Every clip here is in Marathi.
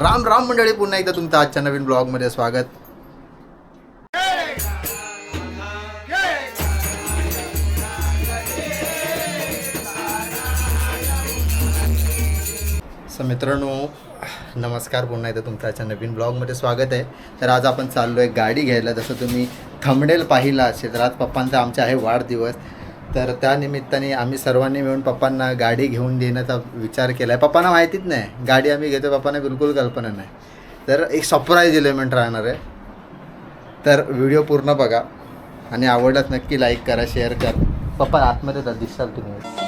राम राम मंडळी पुन्हा एकदा तुमचं आजच्या नवीन ब्लॉगमध्ये स्वागत. सो मित्रांनो नमस्कार पुन्हा एकदा तुमचं आजच्या नवीन ब्लॉगमध्ये स्वागत आहे. तर आज आपण चाललो आहे गाडी घ्यायला. जसं तुम्ही थंबनेल पाहिला असेल तर आज पप्पांचा आमचा आहे वाढदिवस. तर त्या निमित्ताने आम्ही सर्वांनी मिळून पप्पांना गाडी घेऊन देण्याचा विचार केला आहे पप्पांना माहितीच नाही. गाडी आम्ही घेतो पप्पांना बिलकुल कल्पना नाही. तर एक सरप्राईज एलिमेंट राहणार आहे. तर व्हिडिओ पूर्ण बघा. आणि आवडलाच नक्की लाईक करा शेअर करा. पप्पा आतमध्ये जा, दिसाल तुम्ही.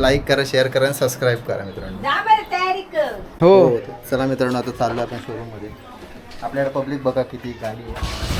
लाईक करा शेअर करा आणि सबस्क्राईब करा मित्रांनो. जा बरं तयारी कर. हो. चला मित्रांनो आता चाललो आपण शोरूममध्ये आपल्याकडे पब्लिक बघा किती गाडी आहे.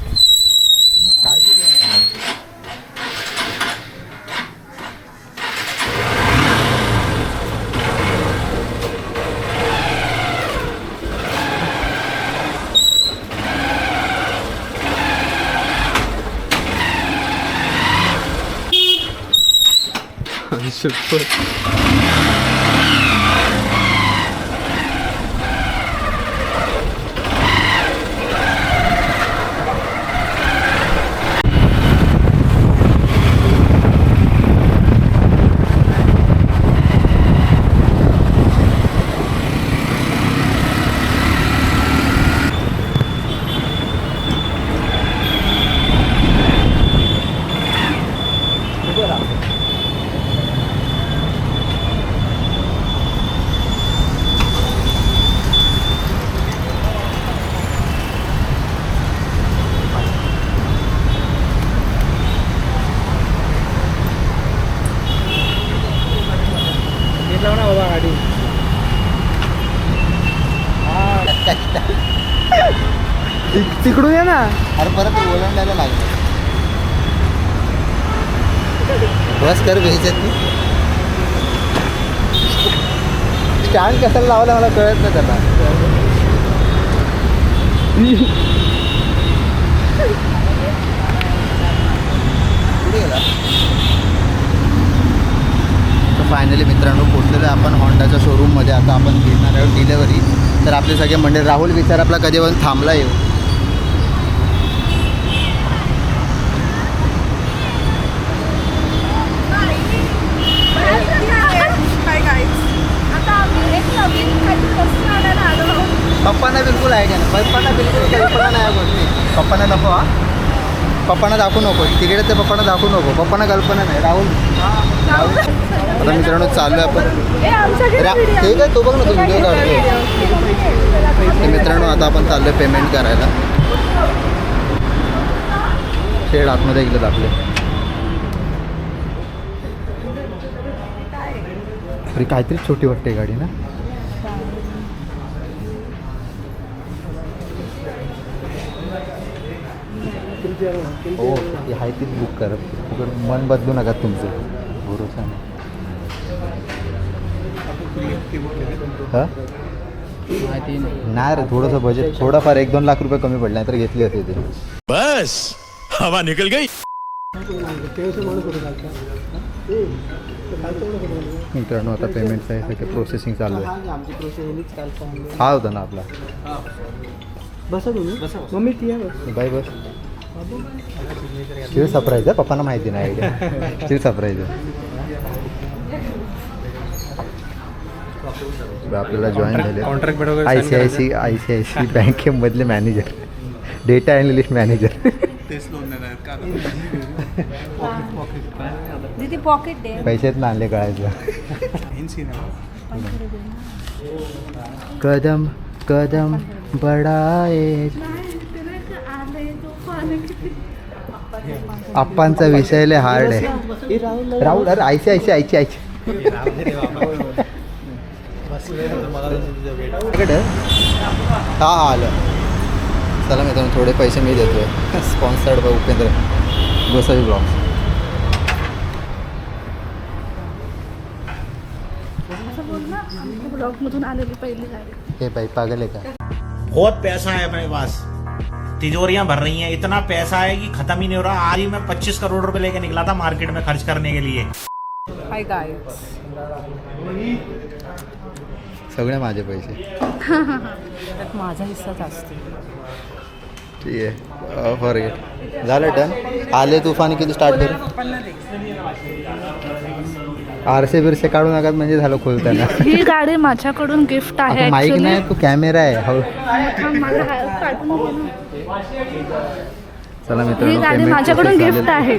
चल शेठ. तिकडून ये ना. अरे परत ओलांडायला लागलं. बस कर भेजत नाही स्टँड कशाला लावला मला कळत नाही त्याला. कुठे गेला? फायनली मित्रांनो पोचलेलं आहे आपण होंडाच्या शोरूममध्ये आता आपण घेणार आहोत डिलेवरी तर आपले सगळे म्हणजे राहुल विचार आपला कधी पण थांबला येऊ आता आम्ही एक नवीन काहीतरी वस्तू आणायला आलो आहोत. पप्पांना बिलकुल आयडिया नाही पप्पांना बिलकुल कल्पना नाही या गोष्टी. पप्पांना नको हा? पप्पांना दाखवू नको. तिकडे ते पप्पांना दाखवू नको. पप्पांना कल्पना नाही. राहुल. आता मित्रांनो चालू आहे आपण. ठीक आहे तो बघ ना तो व्हिडिओ काढतो मित्रांनो आता आपण चाललोय पेमेंट करायला. शेड आतमध्ये गेलेत आपले. अरे काहीतरी छोटी वाटते गाडी ना? हो ती आहे तीच बुक कर. मन बदलू नका तुमचं. भरोसा नाही. हां? नाही रे थोडंसं बजेट थोडंफार एक दोन लाख रुपये कमी पडले नाही तर घेतली होती ती. बस! हवा निकल गई. मित्रांनो आता पेमेंटचं आहे सगळं प्रोसेसिंग चालू आहे. हा होता ना आपला. बसा तुम्ही. मम्मी ती आहे बस. बाय बस. स्टील सरप्राईज आहे पप्पांना माहिती नाही आयडिया. स्टील सरप्राईज आहे. आपल्याला जॉईन झाले I C I C I C I C बँकेमधले manager data analyst manager दीदी पॉकेट पैसेच कळायचं कदम कदम बडाए आप्पांचा विषय लय हार्ड आहे. हे राहुल अरे आयची आयची आयची आयची हा आलं. चला मित्रांनो थोडे पैसे मी देतोय. Sponsored by Upendra Gosavi blog हे बाई पागल आहे का? बहुत पैसा है अपने पास। तिजोरियां भर रही हैं। इतना पैसा है कि खत्म ही नहीं हो रहा। आज ही मैं 25 करोड़ रुपए लेके निकला था मार्केट में खर्च करने के लिए। हाय गाय सगळे माझे पैसे. त्यात माझा हिस्साच असतो. ठीक आहे. फॉरगेट झालं डन आले तुफान किती स्टार्ट करू? आरसे बिरसे काढू नका म्हणजे झालं खोलताना. ही गाडी माझ्याकडून गिफ्ट आहे माईक actually. नाही तू कॅमेरा आहे. हो. मला हा- काढून दे ना. चला ही गाडी payment माझ्याकडून गिफ्ट. आहे.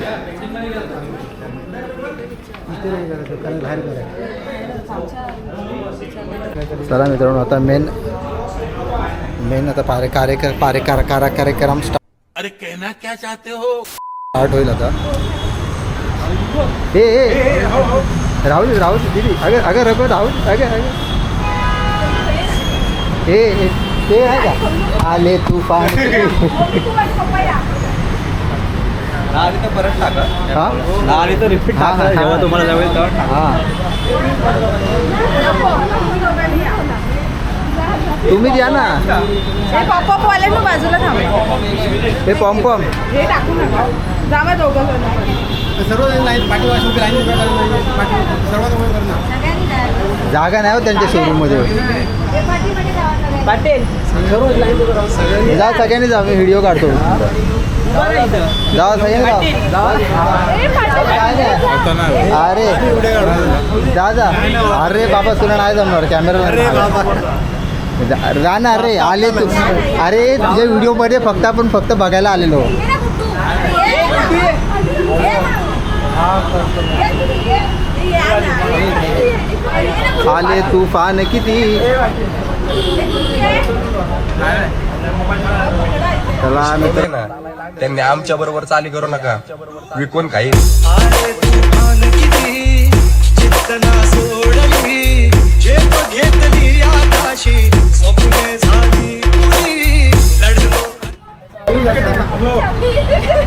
चला मित्रांनो आता मेन मेन आता पारे कार्य पारे कार कार कार्यक्रम अरे कहना क्या चाहते हो? स्टार्ट होईल आता. ए ए राहुल राहुल दीदी अगर अगर रघु राहुल अगर अगर ए ए, ते आहे का? आले तुफान. हा? आली तर रिपीट हा, हा, जेव्हा हा. तुम्हाला जवळ येईल तेव्हा टाका. हा. तुम्ही द्या ना. हे पॉपअप वाले ना बाजूला थांबा. हे पॉम्पॉम हे टाकू नका. जावा दोघं जागा नाही हो त्यांच्या जा सगळ्यांनी जा मी व्हिडिओ काढतो. जा सगळ्यांनी जा. काय नाही. अरे. जा जा. अरे बाबा तुला नाही जमणार कॅमेरा जा ना अरे आले तू. अरे तुझ्या व्हिडिओमध्ये फक्त आपण फक्त बघायला आलेलो. आले तुफान किती? चला मित्र. ना त्यांनी आमच्या बरोबर चाली करू नका. विकून काही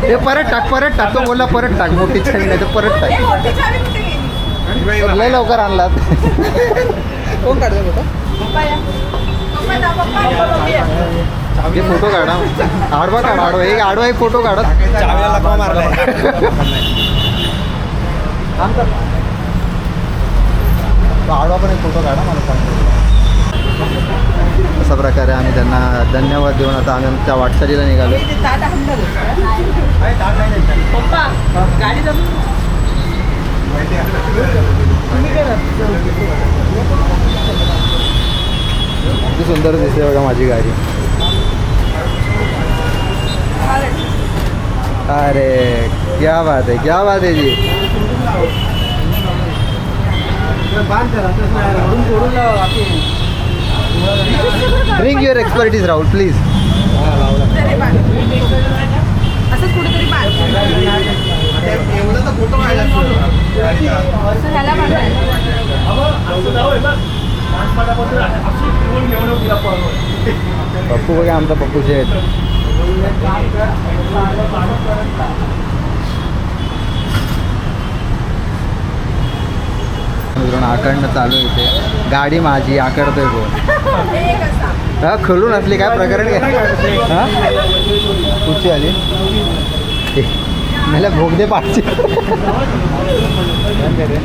हे परत टाक परत टाक. तो बोलला परत टाक. मोठी छान नाही तर परत टाक. लय लवकर आणलात. कोण काढतो हे फोटो काढा. आडवा काढा आडवा. एक आडवा एक फोटो काढा. तो आडवा पण एक फोटो काढा मला सांग. अशा प्रकारे आम्ही त्यांना धन्यवाद देऊन आता आम्ही आमच्या वाटचालीला निघालो. किती सुंदर दिसते बघा माझी गाडी. अरे क्या बात है क्या बात है जी. Bring your expertise Rahul please बांधायला. पप्पू बघा आमचा पप्पू शेठ मित्रांनो आकडणं चालू आहे इथे. गाडी माझी आकडतोय कोण? हा खोलून असली काय प्रकरण काय हा? कुठची आली. मला भोगदे दे पाचशे हे काढायचं मला काय म्हणते. हे जा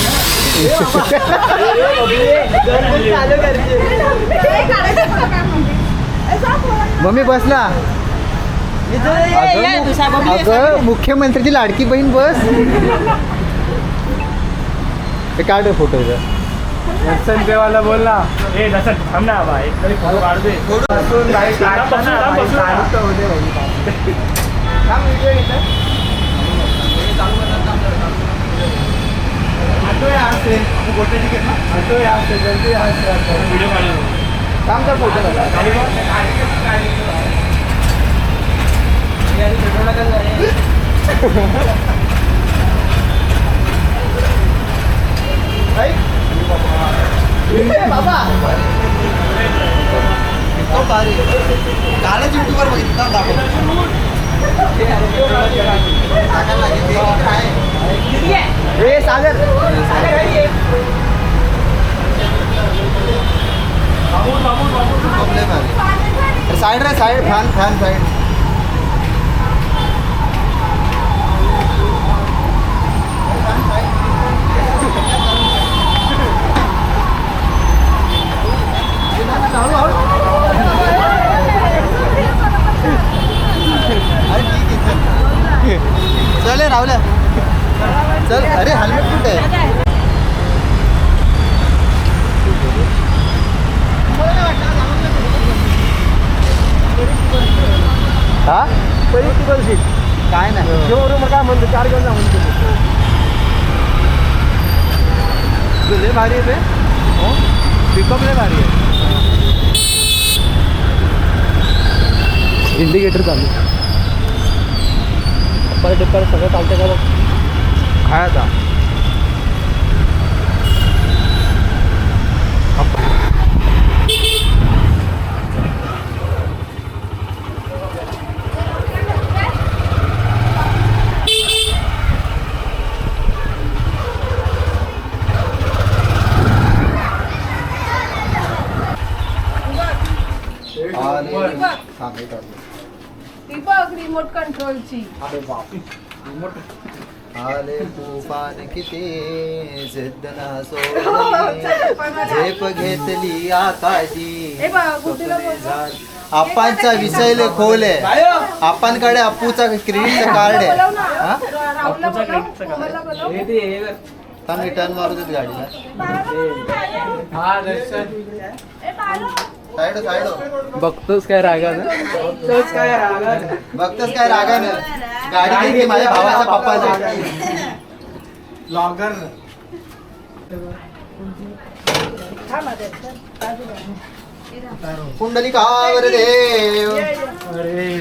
पोरांना. मम्मी बसला. अगं, अगं मुख्यमंत्र्याची लाडकी बहीण बस. ते काढ फोटो दर्शन देवाला बोल ना ए दर्शन थांब ना तरी फोटो काढ दे. बसून आटो यहाँ से. आटो यहाँ से, जल्दी यहाँ से आटो. थांब तर फोटो काढा. बाबा. इतकं भारी कालच युट्यूबवर बघितलं दाखव. टाकायला लागेल. ते आहे ए सागर. साईड रे साईड. फॅन फॅन साईड चल राहुल्या चल अरे हेल्मेट कुठे आहे हा पहिले तू बोलशील जेव्हा काय म्हणतो चार घेऊन म्हणतो. तू लय भारी आहे हो? पिकअप लय भारी आहे. इंडिकेटर चालू. टिप्पर सगळं चालतं का बघ? काय आता थांब, हे काढ. ती बघ रिमोट कंट्रोलची आले तुफान किती जिद्द ना सोडली. झेप घेतली स्वप्ने झाड. आपांचा विषय लय खोल आहे. आपांकडे अप्पूचा क्रेडिट कार्ड आहे. बोलव ना. हा? राहुलला बोलव. कोमलला बोलव. थांब मी टर्न मारू देत गाडीला हा दर्शन. ए बाळा. बघतोस काय रागानं बघतोस काय रागानं बघतोस काय रागानं गाडी घेतली माझ्या भावाच्या पप्पाने लॉगर कुंडली कावर देव. अरे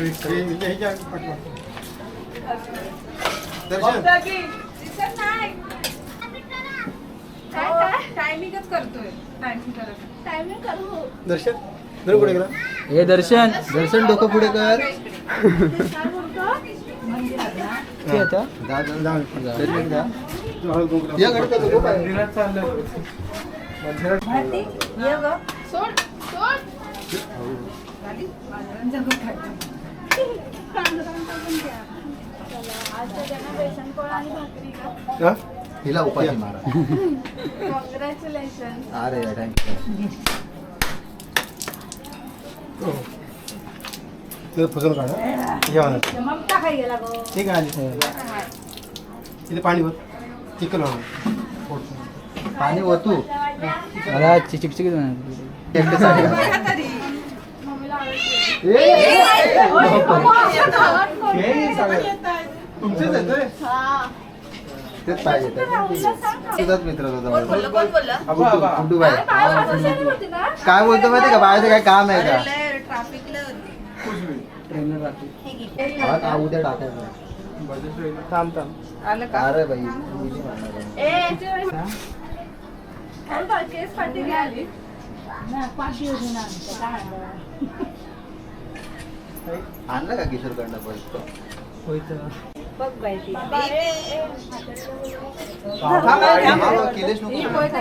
दर्शन दिसत नाही. काय काय? टायमिंगच करतोय. टायमिंग करत टायमिंग करू. दर्शन? हे दर्शन. दर्शन डोकं पुढे कर. काय बोलतो? मंदिरात ना जा, जा, जा. दर्शन जा. या गणपती बघू काय. मंदिरात चाललं भारती ये ग. सोड सोड. झाली? मनोरंजन खूप खायचं. आजच्या जगात बेसन पोळा आणि भाकरी का? हिला उपाशी मारा. कॉंग्रॅच्युलेशन अरे थँक्यू फसवलं का जेवण ममता खाई गेला गो. ठीक आहे तिथे पाणी भर चिकन पाणी ओतू. मला चिकचिक. तुमचेच येतोय हा. तेच पाहिजे. तुझाच मित्र होता. गुड्डू? काय बोलतो माहिती का? बाळाचं काय काम आहे का? उद्या टाकायचं. थांब थांब. आलं का? अरे आणलं का किशोर कडनं पण बघ बाई ती. हा,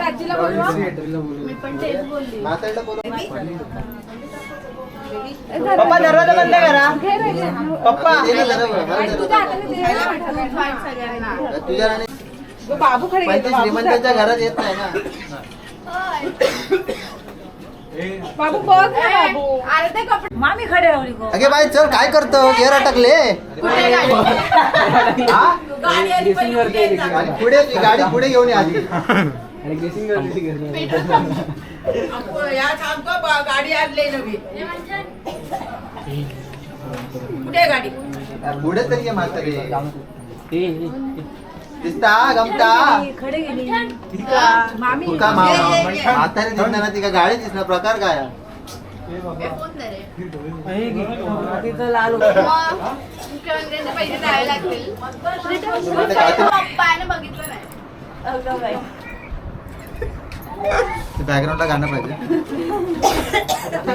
आजीला बोलवा. मी पण तेच बोलली. पप्पा दरवाजा बंद करा. पप्पा. आणि तुझ्या जरा. हाताने दे ना. वाटायला फाईट सगळ्यांना. तुझ्या राणी बाबू खडे पण ती श्रीमंतांच्या घरात येत नाही ना. बाबू बघ ना बाबू. अरे ते कपडे मामी खडे गो. अगे बाई चल काय करतो? गेअर अटकले. कुठे गाडी? हा? गाडी आली कुठे जा. आणि पुढे ती गाडी. पुढे घेऊन ये आधी. आणि गेसिंग या. थांबतो बा- गाडी आणली नवी. कुठे आहे गाडी? पुढे तरी ये म्हातारी. दिसता गमता? खडे गेली मामी. तुका मामा म्हातारी दिसणार ना ती का गाडी दिसणार प्रकार काय? तिथं लाल. बॅकग्राऊंडला गाणं पाहिजे.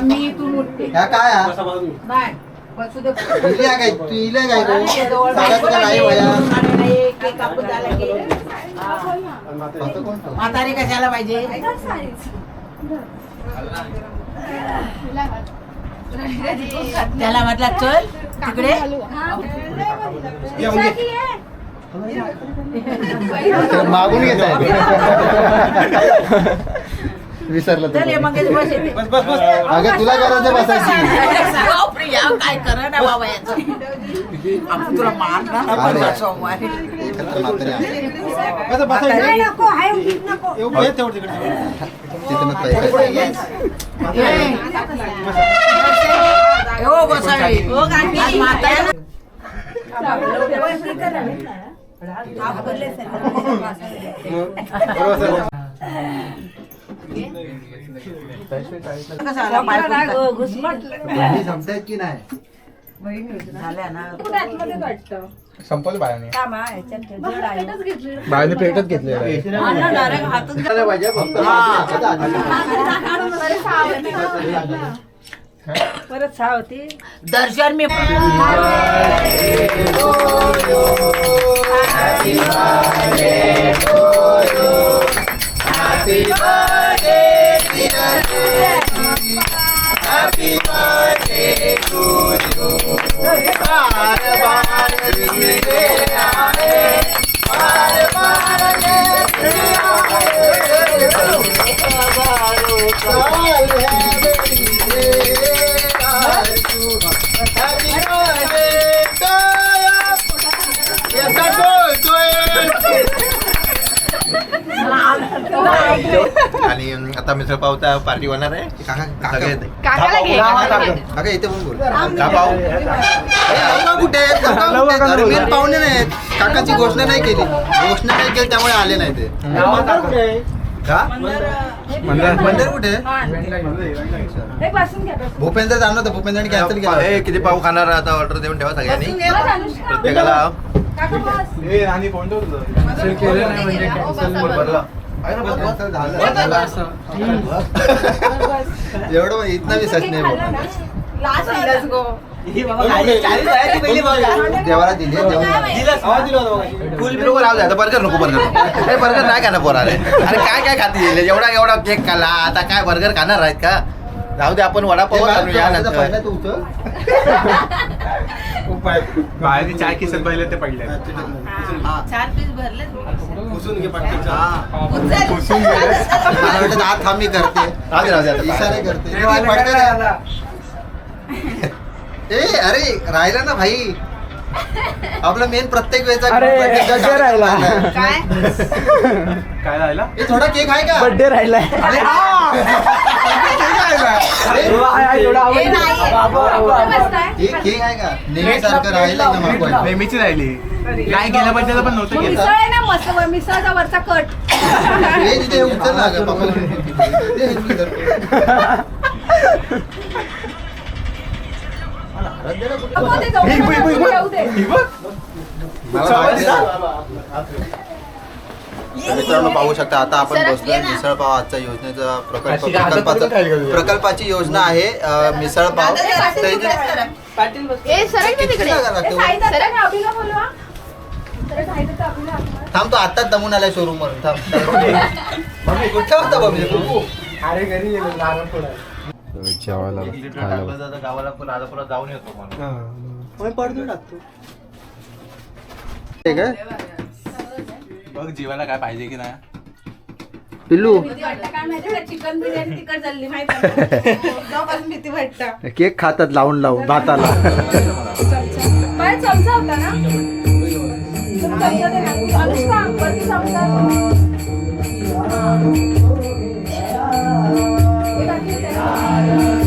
मी तू मोठे. ह्या काय? बाय. काय नाही वया? म्हातारी कशाला पाहिजे? त्याला म्हटलं चल तिकडे. मागून घेत आहे. विसरलं चल ये तू. मग बस येते अगं तुला गरज आहे बसायची. अहो, प्रिया काय कर ना बाबा याचं? आपण तुला मारणार ना अरे. सोमवारी एकत्र म्हातारी आहे. नको हाय उगीच नको. जमतायत की नाही झाल्या ना संपवलं बायाने. बायाने प्लेटच घेतले पाहिजे फक्त. परत सहा होती दर्शन मी आणि आता मिसळ पावचा पार्टी होणार आहे. काका काका. येते. काकाला घे काका इथे पण बोल. का काका कुठे आहेत? काका कुठे? आहेत? अरे मेन पाहुणे नाहीत. काकाची घोषणा नाही केली. घोषणा नाही केली त्यामुळे आले नाही ते. का? मंदिर कुठे आहे? बसून घ्या बसून. भूपेंद्र जाणार होतं भूपेंद्रने कॅन्सल ए, केलं किती पाव खाणार आता ऑर्डर देऊन ठेवा सगळ्यांनी? बस, अनुष्का. प्रत्येकाला. काका बस. केलं नाही म्हणजे भरलं. एवढं इथना विसरत नाही. देवाला दिले राहू दे आता बर्गर नको बर्गर बर्गर नाही खाणार पोराले. अरे काय काय खातील एवढा एवढा केक खाल्ला आता काय बर्गर खाणार आहेत का? जाऊ दे आपण वडापाव आणूया बाहेरचे चार किसन पहिले ते पडले. चार पीस भरले वाटतं हात थांबी करते. इशारे करते. ए अरे राहिला ना भाई. आपला मेन प्रत्येक वेळेचा अरे, गड्डे राहिला. काय? काय राहिला? ए, थोडा केक आहे का? बर्थडे राहिलाय अरे, अरे, हे नाही. कुठे बसताय? केक केक आहे. का? नेहमीसारखं राहिलं ना. नेहमीची राहिली. काय केलं पाहिजे पण नव्हतं मग मिसळ आहे ना मस्त मिसळचा वरचा कट. हे तिथे उचल ना गं, ते जाऊ दे, नको जाऊ दे. मला माहिती आहे. मित्रांनो पाहू शकता आता आपण बसलोय. मिसळ पाव आजच्या योजनेचा प्रकल्प प्रकल्पाचा. प्रकल्पाची योजना आहे मिसळ पाव. थांब तो आताच दमून आलाय शोरूम वरून. थांब. मम्मी कुठे होता तू अरे घरी आता गावाला पण राजापुरात जाऊन येतो म्हणून. ठीक आहे बघ जीवाला काय पाहिजे की नाही. पिल्लू. भीती वाटतं काय माहिती का चिकन बिर्याणी तिकट झाली माहिती आहे का? तेव्हापासून भीती वाटतं. केक खातात लावून लावून भाताला. चमचा. होता ना? चमचा दे ना. अनुष्का वरती चमचा? Sarah.